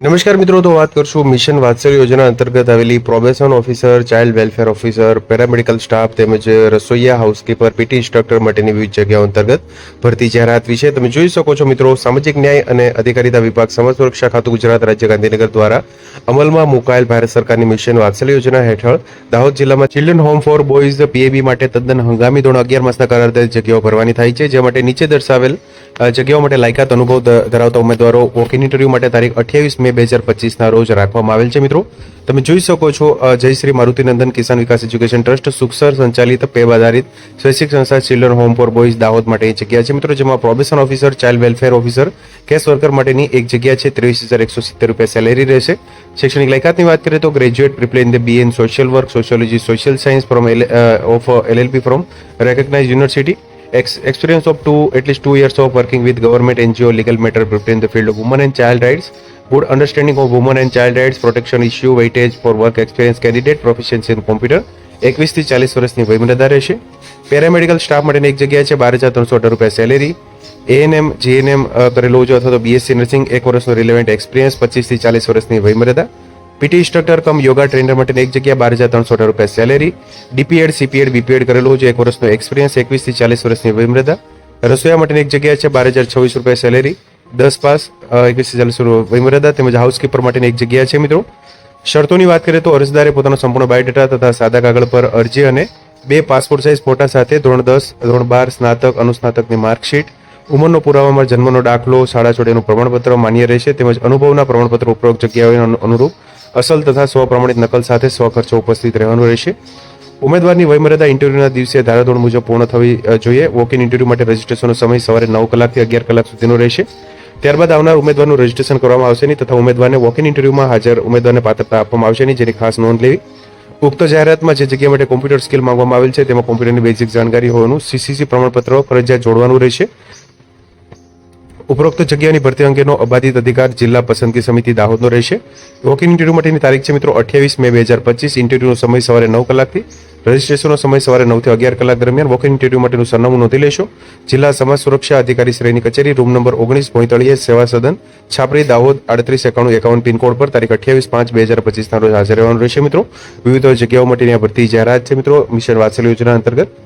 નમસ્કાર મિત્રો, તો વાત કરશું મિશન વાત્સલ યોજના અંતર્ગત આવેલી probation officer child welfare officer paramedical staff તેમજ રસોઈયા હાઉસકીપર પીટી ઇન્સ્ટ્રક્ટર માટેની વિવિધ જગ્યાઓ અંતર્ગત ભરતી જાહેરાત વિશે તમે જોઈ શકો છો મિત્રો, સામાજિક ન્યાય અને અધિકારીતા વિભાગ સમાજ સુરક્ષા ખાતું ગુજરાત રાજ્ય ગાંધીનગર દ્વારા અમલમાં મુકાયેલ ભારત સરકારની મિશન વાત્સલ યોજના હેઠળ દાહોદ જિલ્લામાં children home for boys PAB માટે તદ્દન હંગામી ધોરણ અગિયાર માસના કરાર જગ્યાઓ ભરવાની થાય છે, જે માટે નીચે દર્શાવેલ જગ્યાઓ માટે લાયકાત અનુભવ ધરાવતા ઉમેદવારો વોક ઇન ઇન્ટરવ્યૂ માટે તારીખ અઠ્યાવીસ મે બે હજાર પચીસના રોજ રાખવામાં આવેલ છે, મિત્રો. તમે જોઈ શકો છો જયશ્રી જય શ્રી મારુતિનંદન કિસાન વિકાસ એજ્યુકેશન ટ્રસ્ટ, સુખસર સંચાલિત પેબ આધારિત સ્વૈચ્છિક સંસ્થા children home for boys Dahod માટે જગ્યા છે. મિત્રો, જેમાં probation officer, child welfare officer case worker માટેની એક જગ્યા છે, ત્રેવીસ હજાર એકસો સિત્તેર રૂપિયા સેલેરી રહેશે. શૈક્ષણિક લાયકાતની વાત કરીએ તો graduate preferably in the B in social work sociology social science from of LLB from recognised university two at least two years of working with government NGO legal matter prepared in the field of women and child rights good understanding of women and child rights protection issue weightage for work experience candidate proficiency in computer એકવીસથી ચાલીસ વર્ષની વયમર્યાદા રહેશે paramedical staff માટેની એક જગ્યા છે બાર હજાર ત્રણસો અઢાર રૂપિયા સેલેરી એએનએમ જીએનએમ કરેલો જો અથવા તો બીએસસી નર્સિંગ એક વર્ષનો રિલેવન્ટ એક્સપિરિયન્સ પચીસથી ચાલીસ વર્ષની વયમર્યાદા PT instructor cum yoga trainer માટેની એક જગ્યા બાર હજાર ત્રણસો રૂપિયા સેલેરી ડીપીએડ સીપીએડ બીપીએડ કરેલું છે. એક વર્ષનો એક્સપિરિયન્સ એકવીસથી ચાલીસ વર્ષની વિમ્રતા. રસોઈયા માટેની એક જગ્યા છે બાર હજાર છવ્વીસ રૂપિયા સેલેરી દસ પાસ એકવીસથી ચાલીસ વિમ્રતા તેમજ હાઉસકીપર માટેની એક જગ્યા છે મિત્રો. શરતોની વાત કરીએ તો અરજદારે પોતાનો સંપૂર્ણ બાયોડેટા તથા સાદા કાગળ પર અરજી અને બે પાસપોર્ટ સાઇઝ ફોટા સાથે ધોરણ દસ, ધોરણ બાર સ્નાતક, અનુસ્નાતકની માર્કશીટ ઉંમરનો પુરાવામાં જન્મનો દાખલો, શાળા છોડેનું પ્રમાણપત્ર માન્ય રહેશે તેમજ અનુભવના પ્રમાણપત્ર, ઉપરોક્ત જગ્યાઓને અનુરૂપ અસલ તથા સ્વપ્રમાણિત નકલ સાથે સ્વખર્ચો ઉપસ્થિત રહેવાનું રહેશે. ઉમેદવારની વયમર્યાદા ઇન્ટરવ્યુના દિવસે ધારાધોરણ મુજબ પૂર્ણ થવી જોઈએ. વોક ઇન ઇન્ટરવ્યુ માટે રજીસ્ટ્રેશનનો સમય સવારે નવ કલાકથી અગિયાર કલાક સુધીનો રહેશે. ત્યારબાદ આવનાર ઉમેદવારનું રજીસ્ટ્રેશન કરવામાં આવશે નહીં તથા ઉમેદવારને વોક ઇન ઇન્ટરવ્યુમાં હાજર ઉમેદવારને પાત્રતા આપવામાં આવશે નહીં. જેની ખાસ નોંધ લેવી. ઉક્ત જાહેરાતમાં જે જગ્યા માટે કોમ્પ્યુટર સ્કિલ માંગવામાં આવેલ છે તેમાં કોમ્પ્યુટરની બેઝિક જાણકારી હોવાનું સીસીસી પ્રમાણપત્ર ફરજિયાત જોડવાનું રહેશે. ઉપરોક્ત જગ્યાની ભરતી અંગેનો અબાધિત અધિકાર જિલ્લા પસંદગી સમિતિ દાહોદનો રહેશે. વોક ઇન ઇન્ટરવ્યુ માટેની તારીખ છે મિત્રો અઠ્યાવીસ મે બે હજાર પચીસ. ઇન્ટરવ્યુનો સમય સવારે નવ કલાકથી. રજીસ્ટ્રેશનનો સમય સવારે નવથી અગિયાર કલાક દરમિયાન વોક ઇન ઇન્ટરવ્યુ માટેનું સરનામું નોંધી લેશો. જિલ્લા સમાજ સુરક્ષા અધિકારી શ્રેણી કચેરી રૂમ નંબર ઓગણીસ ભોંતળીએ સેવા સદન છાપરી દાહોદ આડત્રીસ એકાણું એકાવન પિનકોડ પર તારીખ અઠ્યાવીસ પાંચ બે હજાર પચીસના રોજ હાજર રહેવાનું રહેશે મિત્રો. વિવિધ જગ્યાઓ માટેની આ ભરતી જાહેરાત છે મિત્રો. મિશન વાત્સલ્ય યોજના અંતર્ગત